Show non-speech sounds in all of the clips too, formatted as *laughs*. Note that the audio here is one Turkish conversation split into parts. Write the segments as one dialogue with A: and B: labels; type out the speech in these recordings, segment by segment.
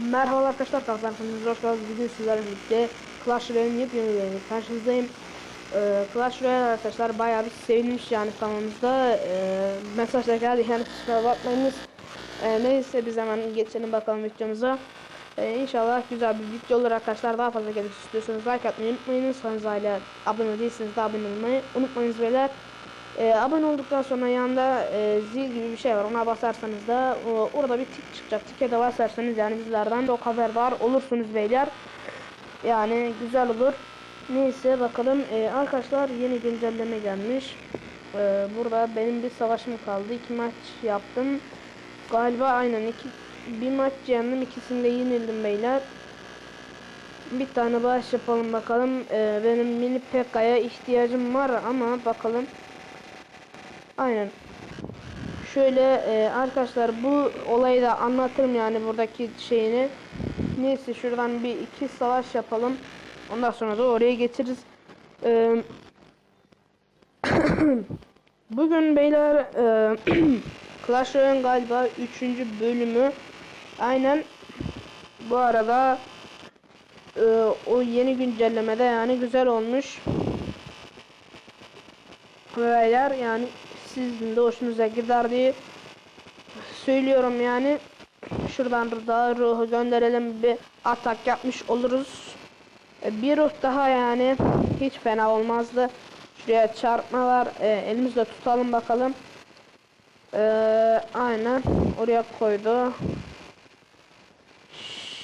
A: Merhaba arkadaşlar karşılaştığınız hoş geldiniz. Bugün sizlerle birlikte Clash Royale'in yepyeni bölümüyle karşınızdayım. Ee, Clash Royale arkadaşlar bayağı bir sevinmiş yani kanalımızda. Ee, mesaj da geldi yani kusura bakmayınız. Ee, neyse biz hemen geçelim bakalım videomuza. Ee, inşallah güzel bir video olur arkadaşlar. Daha fazla gelip istiyorsanız like atmayı unutmayınız. Sonrasıyla abone değilseniz de abone olmayı unutmayınız beyler. Ee, abone olduktan sonra yanında e, zil gibi bir şey var. Ona basarsanız da o, orada bir tik çıkacak. Tike de basarsanız yani bizlerden de o haberdar olursunuz beyler. Yani güzel olur. Neyse bakalım. Ee, arkadaşlar yeni güncelleme gelmiş. Ee, burada benim bir savaşım kaldı. iki maç yaptım. Galiba aynen iki bir maç yendim. ikisinde yenildim beyler. Bir tane bağış yapalım bakalım. Ee, benim mini PK'ya ihtiyacım var ama bakalım. Aynen. Şöyle e, arkadaşlar bu olayı da anlatırım yani buradaki şeyini. Neyse şuradan bir iki savaş yapalım. Ondan sonra da oraya geçeriz. Ee, *coughs* bugün beyler e, *coughs* Clash Royale galiba 3. bölümü. Aynen. Bu arada e, o yeni güncellemede yani güzel olmuş. Beyler yani sizin de hoşunuza gider diye söylüyorum yani. Şuradan da ruhu gönderelim bir atak yapmış oluruz. E, Bir ruh daha yani hiç fena olmazdı. Şuraya çarpma var. E, elimizde tutalım bakalım. E, aynen oraya koydu.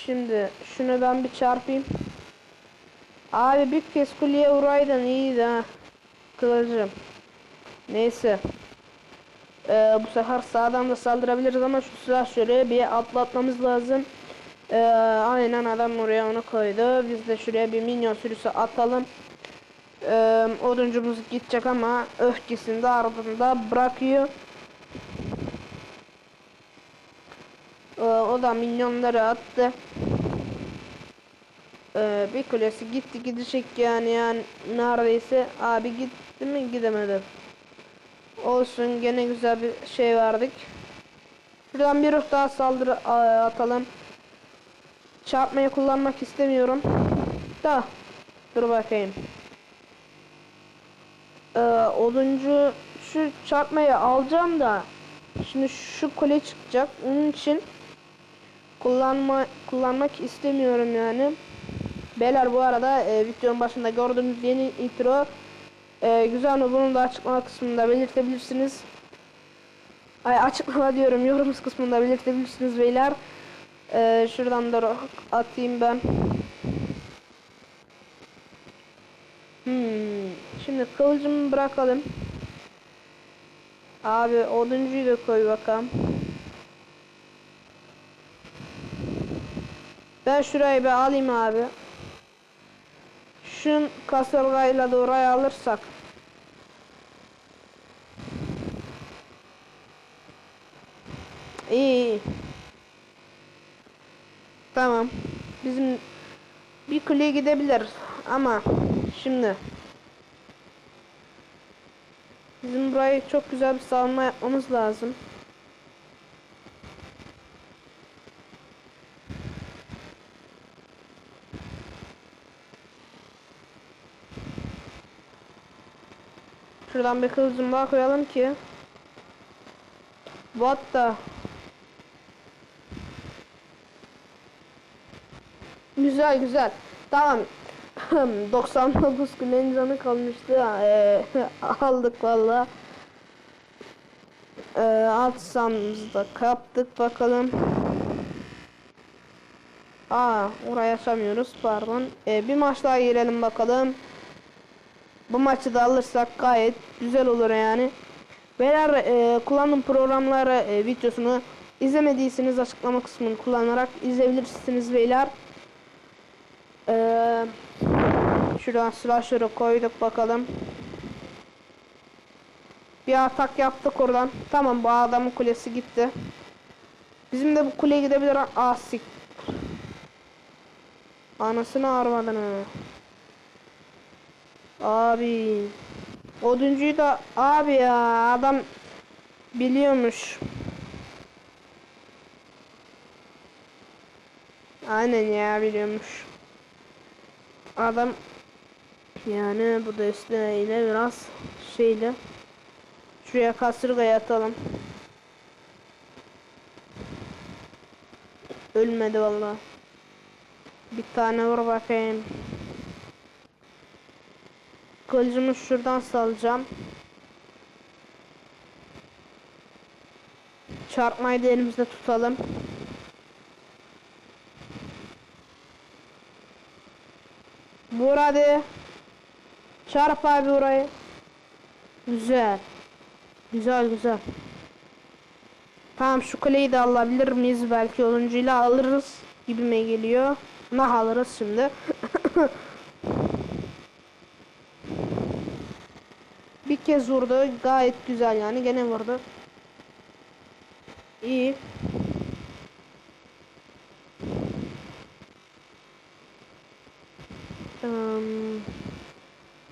A: Şimdi şunu ben bir çarpayım. Abi bir kez kuleye vuraydın iyiydi ha. Kılıcım. Neyse. Ee, bu sefer sağdan da saldırabiliriz ama şu silah şöyle bir atlatmamız lazım. Ee, aynen adam oraya onu koydu. Biz de şuraya bir minyon sürüsü atalım. Ee, oduncumuz gidecek ama öfkesini de ardında bırakıyor. Ee, o da minyonları attı. Ee, bir kulesi gitti gidecek yani yani neredeyse abi gitti mi gidemedi. Olsun gene güzel bir şey verdik. Şuradan bir ruh daha saldırı atalım. Çarpmayı kullanmak istemiyorum. Da dur bakayım. Ee, oduncu şu çarpmayı alacağım da şimdi şu kule çıkacak. Onun için kullanma kullanmak istemiyorum yani. Beyler bu arada e, videonun başında gördüğünüz yeni intro e, güzel mi bunu da açıklama kısmında belirtebilirsiniz. Ay açıklama *laughs* diyorum yorum kısmında belirtebilirsiniz beyler. E, şuradan da atayım ben. Hmm, şimdi kılıcımı bırakalım. Abi oduncuyu da koy bakalım. Ben şurayı bir alayım abi. Şun kasırgayla da oraya alırsak. İyi, iyi. Tamam. Bizim bir kuleye gidebilir ama şimdi bizim burayı çok güzel bir savunma yapmamız lazım. Şuradan bir kılıcım daha koyalım ki. What the? Güzel güzel. Tamam. *laughs* 99 gülen canı kalmıştı. Ee, *laughs* aldık valla. Ee, alt sahamızda kaptık bakalım. Aa oraya yaşamıyoruz pardon. Ee, bir maç daha girelim bakalım. Bu maçı da alırsak gayet güzel olur yani. Beyler e, kullandığım programları e, videosunu izlemediyseniz açıklama kısmını kullanarak izleyebilirsiniz beyler. Ee, şuradan slasher'ı koyduk bakalım. Bir atak yaptık oradan. Tamam bu adamın kulesi gitti. Bizim de bu kuleye gidebilir. Ah sik. Anasını armadını. Abi. Oduncuyu da abi ya adam biliyormuş. Aynen ya biliyormuş. Adam yani bu desteğiyle biraz şeyle şuraya kasırgaya atalım. Ölmedi vallahi. Bir tane vur bakayım. Kılıcımı şuradan salacağım. Çarpmayı da elimizde tutalım. Vur hadi. Çarp abi orayı. Güzel. Güzel güzel. Tamam şu kuleyi de alabilir miyiz? Belki onuncuyla alırız gibime geliyor. Nah alırız şimdi. *laughs* Bir kez vurdu. Gayet güzel yani. Gene vurdu. İyi. Eee,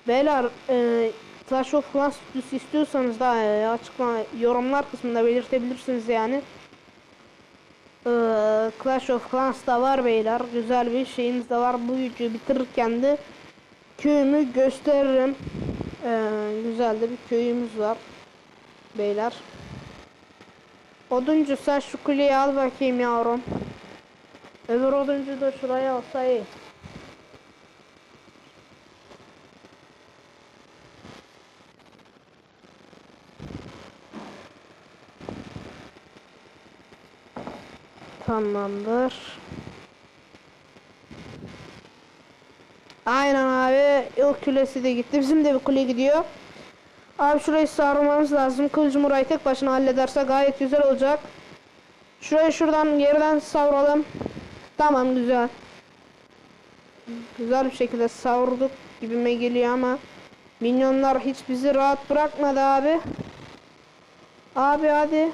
A: Beyler e, Clash of Clans videosu istiyorsanız da e, açıklama yorumlar kısmında belirtebilirsiniz yani. E, Clash of Clans da var beyler. Güzel bir şeyimiz de var. Bu videoyu bitirirken de köyümü gösteririm. Güzel de bir köyümüz var. Beyler. Oduncu sen şu kuleyi al bakayım yavrum. Öbür oduncu da şuraya alsa iyi. Tamamdır. Aynen abi. İlk kulesi de gitti. Bizim de bir kule gidiyor. Abi şurayı sarmamız lazım. Kılıcım burayı tek başına hallederse gayet güzel olacak. Şurayı şuradan geriden savralım. Tamam güzel. Güzel bir şekilde savurduk gibime geliyor ama minyonlar hiç bizi rahat bırakmadı abi. Abi hadi.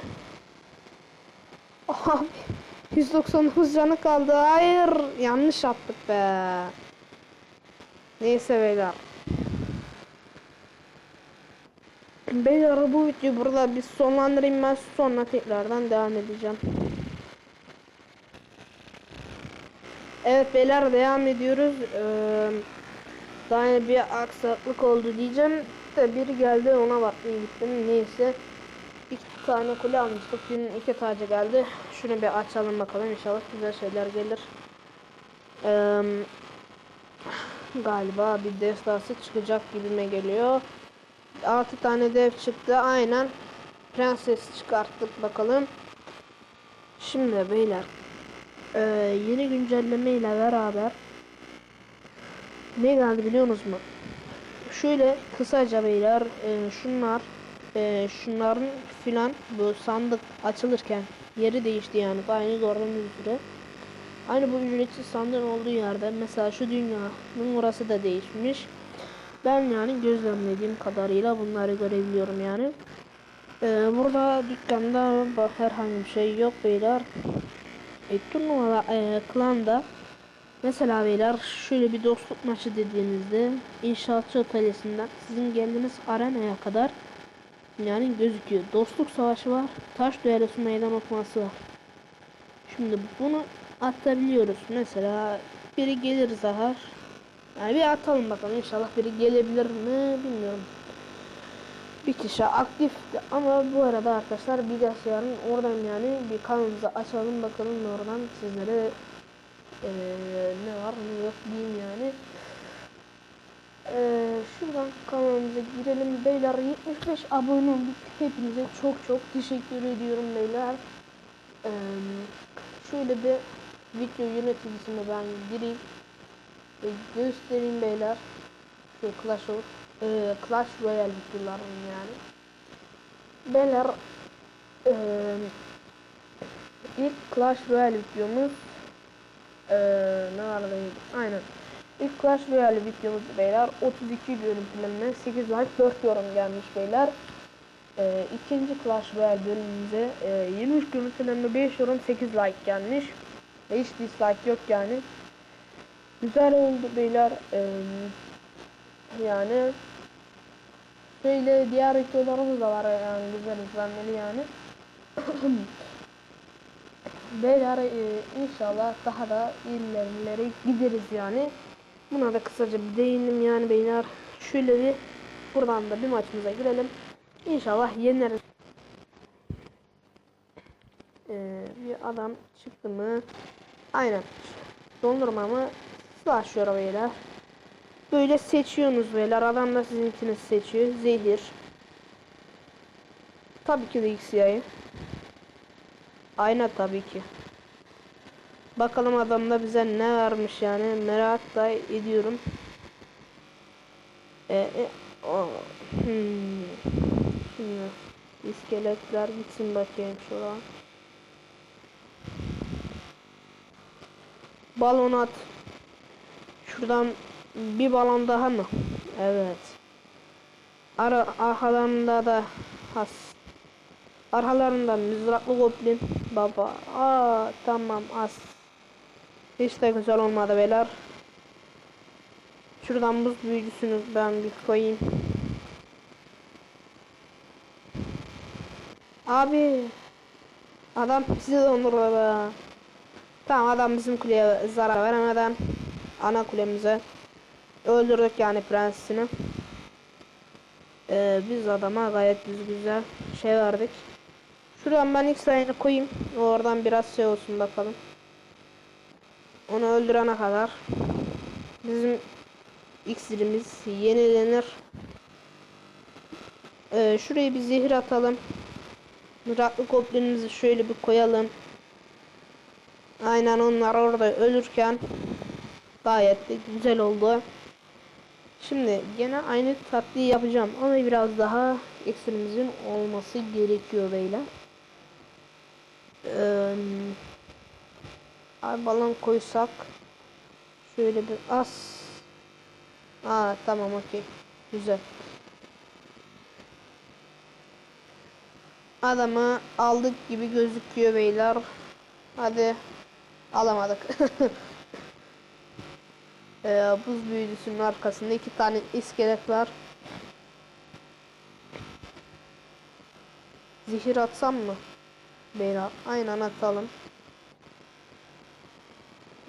A: *laughs* Abi 199 canı kaldı. Hayır. Yanlış attık be. Neyse beyler. Beyler bu videoyu burada bir sonlandırayım ben sonra tekrardan devam edeceğim. Evet beyler devam ediyoruz. Ee, daha bir aksaklık oldu diyeceğim. De biri geldi ona bakmaya gittim. Neyse. İki tane kule almıştık. Dün iki tacı geldi. Şunu bir açalım bakalım. İnşallah güzel şeyler gelir. Ee, galiba bir destası çıkacak gibime geliyor. 6 tane dev çıktı. Aynen. Prenses çıkarttık bakalım. Şimdi beyler. Ee, yeni güncelleme ile beraber ne geldi biliyor musunuz? Şöyle kısaca beyler e, şunlar e, şunların filan bu sandık açılırken yeri değişti yani aynı gördüğünüz üzere. Aynı bu ücretsiz sandığın olduğu yerde mesela şu dünyanın orası da değişmiş. Ben yani gözlemlediğim kadarıyla bunları görebiliyorum yani. Ee, burada dükkanda herhangi bir şey yok beyler. E, turnuva e, klanda mesela beyler şöyle bir dostluk maçı dediğinizde inşaatçı atölyesinden sizin geldiğiniz arenaya kadar yani gözüküyor. Dostluk savaşı var. Taş düellosu meydan okuması var. Şimdi bunu atabiliyoruz. Mesela biri gelir Zahar. Yani bir atalım bakalım. İnşallah biri gelebilir mi bilmiyorum. Bir kişi aktif ama bu arada arkadaşlar bilgisayarın oradan yani bir kanalımızı açalım bakalım oradan sizlere ee, ne var ne yok diyeyim yani. Ee, şuradan kanalımıza girelim. Beyler 75 abone olduk. Hepinize çok çok teşekkür ediyorum beyler. Ee, şöyle bir video yöneticisine ben gireyim ve göstereyim beyler şey Clash of e, Clash Royale videolarım yani beyler e, ilk Clash Royale videomuz e, ne vardı aynen İlk Clash Royale videomuz beyler 32 görüntülenme 8 like 4 yorum gelmiş beyler. Ee, ikinci Clash Royale bölümümüze e, 23 görüntülenme 5 yorum 8 like gelmiş. Ve hiç dislike yok yani. Güzel oldu beyler. Ee, yani şöyle diğer videolarımız da var yani güzel izlenmeli yani. *coughs* beyler e, inşallah daha da ilerlere gideriz yani. Buna da kısaca bir değindim yani beyler. Şöyle bir buradan da bir maçımıza girelim. İnşallah yeneriz. Ee, bir adam çıktı mı? Aynen. Dondurma mı? Slasher beyler. Böyle seçiyorsunuz beyler. Adam da sizinkini seçiyor. Zehir. Tabii ki de XY'yi. Aynen tabii ki. Bakalım adamda bize ne vermiş yani merak da ediyorum. Ee, e, o, hmm. Şimdi iskeletler gitsin bakayım şuradan. Balon at. Şuradan bir balon daha mı? Evet. Ara arkalarında da has. Arkalarında mızraklı goblin. Baba. Aa tamam as. Hiç de güzel olmadı beyler. Şuradan buz büyücüsünü ben bir koyayım. Abi. Adam sizi dondurdu be. Tamam adam bizim kuleye zarar veremeden ana kulemize öldürdük yani prensini. Ee, biz adama gayet biz güzel şey verdik. Şuradan ben X line'ı koyayım. Oradan biraz şey olsun bakalım. Onu öldürene kadar bizim iksirimiz yenilenir. Ee, şuraya bir zehir atalım. Mıraklı goblinimizi şöyle bir koyalım. Aynen onlar orada ölürken gayet de güzel oldu. Şimdi gene aynı tatlıyı yapacağım ama biraz daha iksirimizin olması gerekiyor beyler. Ee, balon koysak şöyle bir az. Aa tamam okey. Güzel. Adamı aldık gibi gözüküyor beyler. Hadi alamadık. *laughs* ee, buz büyücüsünün arkasında iki tane iskelet var. Zehir atsam mı? Beyler aynen atalım.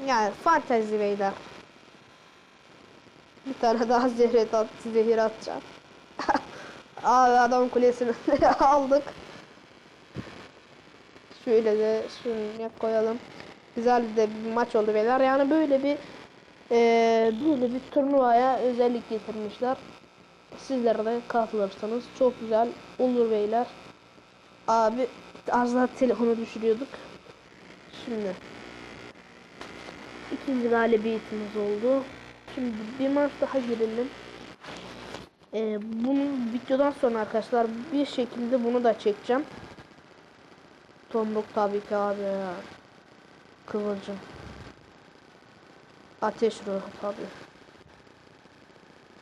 A: Yani fantezi beyler. Bir tane daha zehir, at, zehir atacağım. *laughs* Abi adam kulesini *laughs* aldık. Şöyle de şunu koyalım. Güzel de bir maç oldu beyler. Yani böyle bir e, böyle bir turnuvaya özellik getirmişler. Sizler de katılırsanız çok güzel olur beyler. Abi az daha telefonu düşürüyorduk. Şimdi ikinci galibiyetimiz oldu. Şimdi bir maç daha girelim. Ee, bunu videodan sonra arkadaşlar bir şekilde bunu da çekeceğim. Tomruk tabii ki abi ya. Kıvılcım. Ateş ruhu tabii.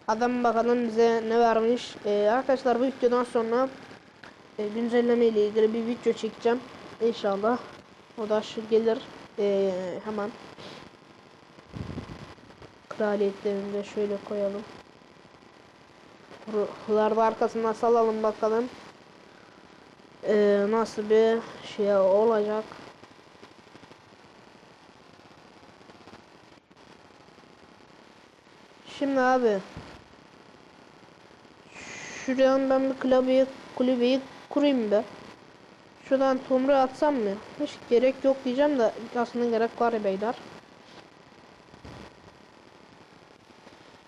A: Adam bakalım bize ne vermiş. Ee, arkadaşlar bu videodan sonra e, güncelleme ile ilgili bir video çekeceğim. İnşallah. O da şu gelir. Ee, hemen. Kraliyetlerini de şöyle koyalım. Ruhları da arkasından salalım bakalım. Ee, nasıl bir şey olacak. Şimdi abi şuradan ben bir kulübeyi, kulübeyi kurayım be. Şuradan tomru atsam mı? Hiç gerek yok diyeceğim de aslında gerek var beyler.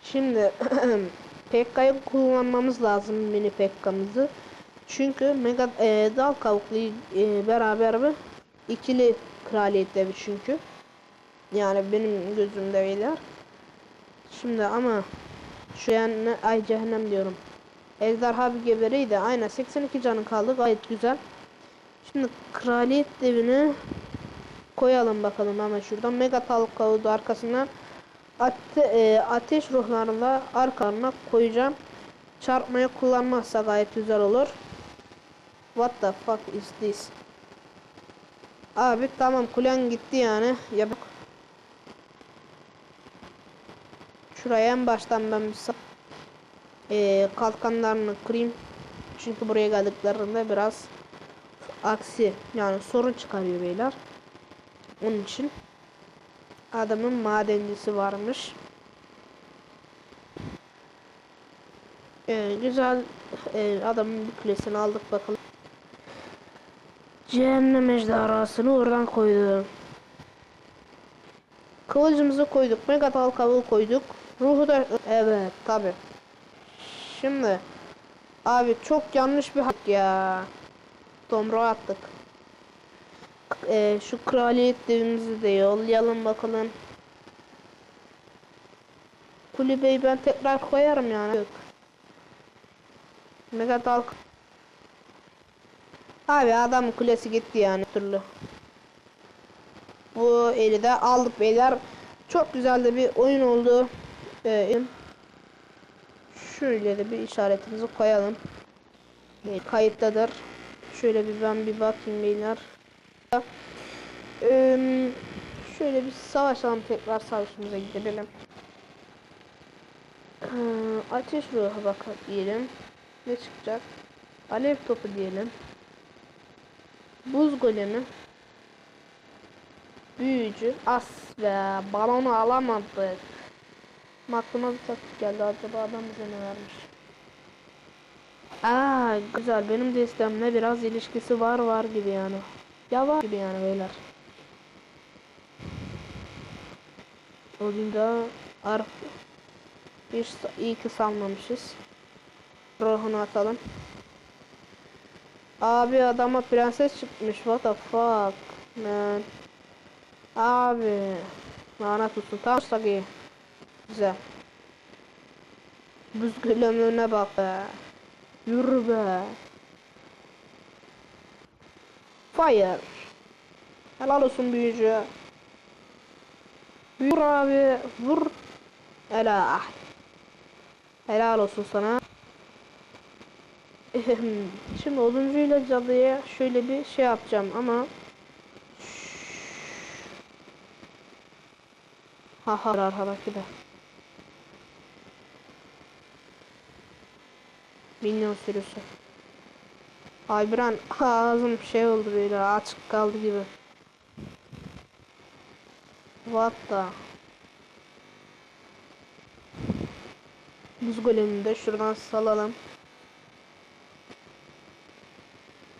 A: Şimdi *clears throat* Pekka'yı kullanmamız lazım mini Pekka'mızı. Çünkü mega e, dal kavuklu e, beraber bir ikili kraliyette çünkü. Yani benim gözümde beyler. Şimdi ama şu yani ay cehennem diyorum. Ejderha bir geberiydi. Aynen 82 canı kaldı. Gayet güzel. Şimdi kraliyet devini koyalım bakalım hemen şuradan. Mega talk kavudu arkasından ate, e, ateş ruhlarında arkalarına koyacağım. Çarpmaya kullanmazsa gayet güzel olur. What the fuck is this? Abi tamam kulen gitti yani. Ya bak. Şuraya en baştan ben bir e, kalkanlarını kırayım. Çünkü buraya geldiklerinde biraz aksi yani sorun çıkarıyor beyler. Onun için. Adamın madencisi varmış. Ee, güzel e, adamın bir kulesini aldık bakalım. Cehennem ejderhasını oradan koydum. Kılıcımızı koyduk. Megatal kabul koyduk. Ruhu da evet tabi. Şimdi abi çok yanlış bir hak ya. Tomruğa attık. Ee, şu kraliyet devimizi de yollayalım bakalım. Kulübeyi ben tekrar koyarım yani. Yok. Megatal Abi adam kulesi gitti yani türlü. Bu eli de aldık beyler. Çok güzel de bir oyun oldu. Ee, şöyle de bir işaretimizi koyalım. Ee, kayıttadır. Şöyle bir ben bir bakayım beyler. Ee, şöyle bir savaşalım tekrar savaşımıza gidelim. Ee, ateş ruhu bakalım diyelim. Ne çıkacak? Alev topu diyelim. Buz golemi. Büyücü. As be. Balonu alamadık. Aklıma bir taktik geldi. Acaba adam bize ne vermiş? Aa güzel. Benim de istemle biraz ilişkisi var var gibi yani. Ya var gibi yani beyler. O gün de arf bir iyi ki salmamışız. Ruhunu atalım. Abi adama prenses çıkmış. What the fuck man. Abi. Lanet olsun. Tamam Sagi. Güzel. Buz gömüğüne bak be. Yürü be. Fire. Helal olsun büyücü. Vur abi. Vur. Helal. Helal olsun sana. *laughs* Şimdi oduncuyla cadıya şöyle bir şey yapacağım ama Ha ha arkadaki de. Minyon sürüsü. Albran *laughs* ağzım şey oldu böyle açık kaldı gibi. What the? Buz golemini de şuradan salalım.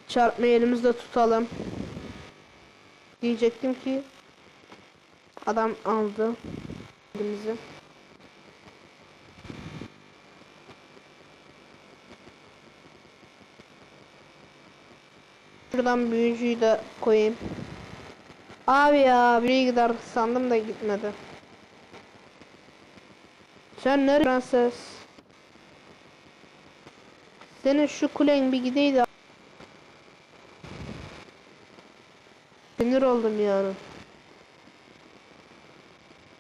A: Çarpmayı elimizde tutalım. Diyecektim ki adam aldı elimizi. Şuradan büyücüyü de koyayım. Abi ya biri gider sandım da gitmedi. Sen nerede prenses? Senin şu kulen bir gideydi. Sinir oldum yani.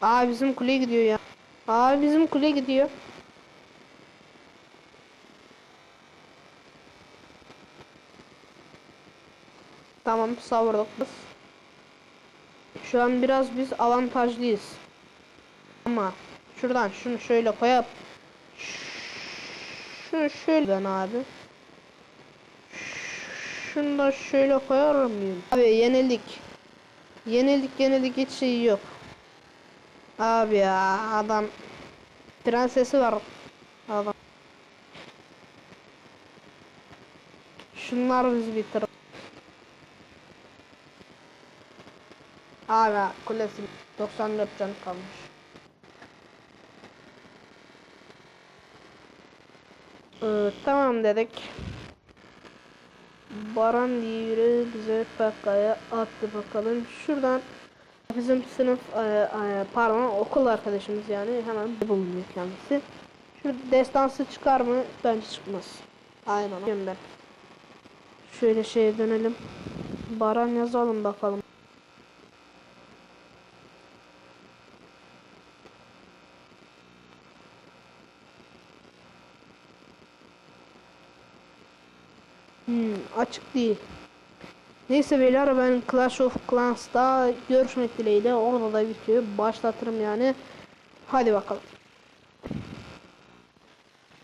A: Aa bizim kule gidiyor ya. Aa bizim kule gidiyor. Tamam savurduk biz. Şu an biraz biz avantajlıyız. Ama şuradan şunu şöyle koyup şunu şöyle abi. Şunu da şöyle koyar mıyım? Abi yenildik. Yenildik yenildik hiç şey yok. Abi ya adam prensesi var adam. Şunlar bizi bitir. Abi kulesi 94 can kalmış. Ee, tamam dedik. Baran diye bize PK'ya attı bakalım. Şuradan bizim sınıf e, e, pardon okul arkadaşımız yani hemen bulunuyor kendisi. Şu destansı çıkar mı? Bence çıkmaz. Aynen. Ben. Şöyle şeye dönelim. Baran yazalım bakalım. Hmm, açık değil. Neyse beyler ben Clash of Clans'ta görüşmek dileğiyle orada da videoyu başlatırım yani. Hadi bakalım.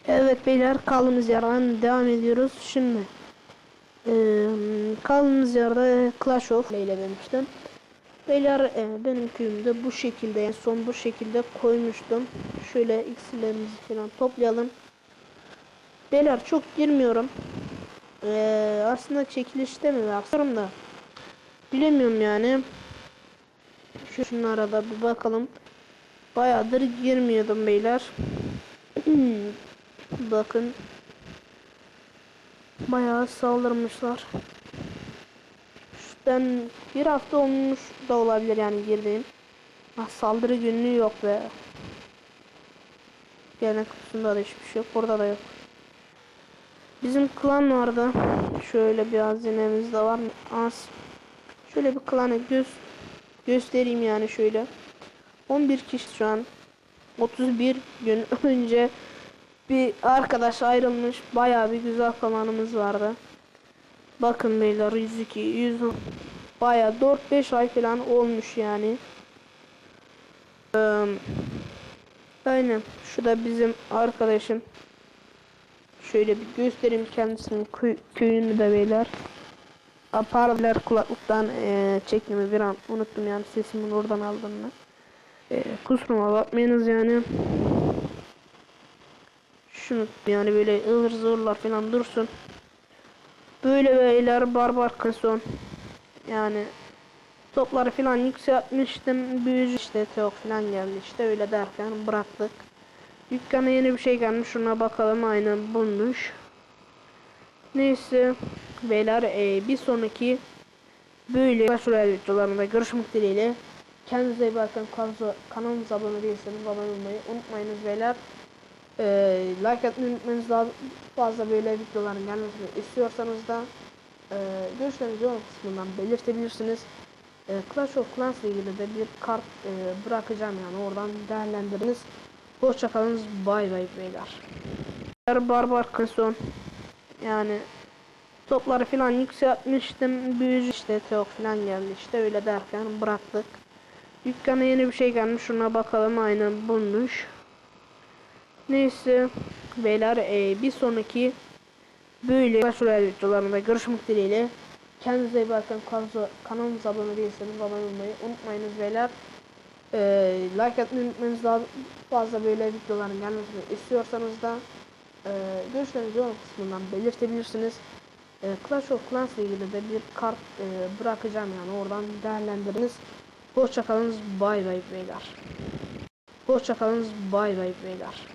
A: Evet beyler kaldığımız yerden devam ediyoruz. Şimdi ee, kaldığımız yerde Clash of ile demiştim. Beyler e, benim köyümde bu şekilde en son bu şekilde koymuştum. Şöyle x'lerimizi falan toplayalım. Beyler çok girmiyorum. Ee, aslında çekilişte mi baksarım da bilemiyorum yani. Şu şunlara da bir bakalım. Bayağıdır girmiyordum beyler. *clears throat* Bakın. Bayağı saldırmışlar. Ben bir hafta olmuş da olabilir yani girdiğim. Ah, saldırı günlüğü yok be. Gelen kutusunda da hiçbir şey yok. Burada da yok. Bizim klan vardı. Şöyle bir hazinemiz de var. Az. Şöyle bir klanı göz göstereyim yani şöyle. 11 kişi şu an. 31 gün *laughs* önce bir arkadaş ayrılmış. Bayağı bir güzel klanımız vardı. Bakın beyler 102 100 bayağı 4-5 ay falan olmuş yani. Ee, aynen şu da bizim arkadaşım. Şöyle bir göstereyim kendisinin köy, köyünü de beyler. Aparlar kulaklıktan e, çektiğimi bir an unuttum yani sesimin oradan aldığını. E, kusuruma bakmayınız yani. Şunu yani böyle ıvır zıvırlar falan dursun. Böyle beyler barbar kason. Yani topları falan yükseltmiştim. Büyücü işte Teok falan geldi işte öyle derken bıraktık. Dükkana yeni bir şey gelmiş şuna bakalım aynen bulmuş. Neyse beyler e, bir sonraki böyle Royale videolarında görüşmek dileğiyle. Kendinize iyi bakın. Kanalımıza abone değilseniz abone olmayı unutmayınız beyler. E, like atmayı unutmayınız daha fazla böyle videoların gelmesini istiyorsanız da e, görüşlerinizi yorum kısmından belirtebilirsiniz. E, Clash of Clans ile ilgili de bir kart e, bırakacağım yani oradan değerlendiriniz. Hoşçakalınız bay bay beyler. Barbar Kason yani topları falan yükseltmiştim. Büyücü işte Teok falan geldi işte öyle derken bıraktık. Dükkana yeni bir şey gelmiş şuna bakalım aynen bulmuş. Neyse beyler e, bir sonraki böyle Royale videolarında görüşmek dileğiyle. Kendinize iyi bakın. Kanalımıza abone değilseniz abone olmayı unutmayınız beyler. Ee, like atmayı unutmayınız daha fazla böyle videoların gelmesini istiyorsanız da e, görüşlerinizi yorum kısmından belirtebilirsiniz. E, Clash of Clans ile ilgili de bir kart e, bırakacağım yani oradan değerlendiriniz. Hoşçakalınız bay bay beyler. Hoşçakalınız bay bay beyler.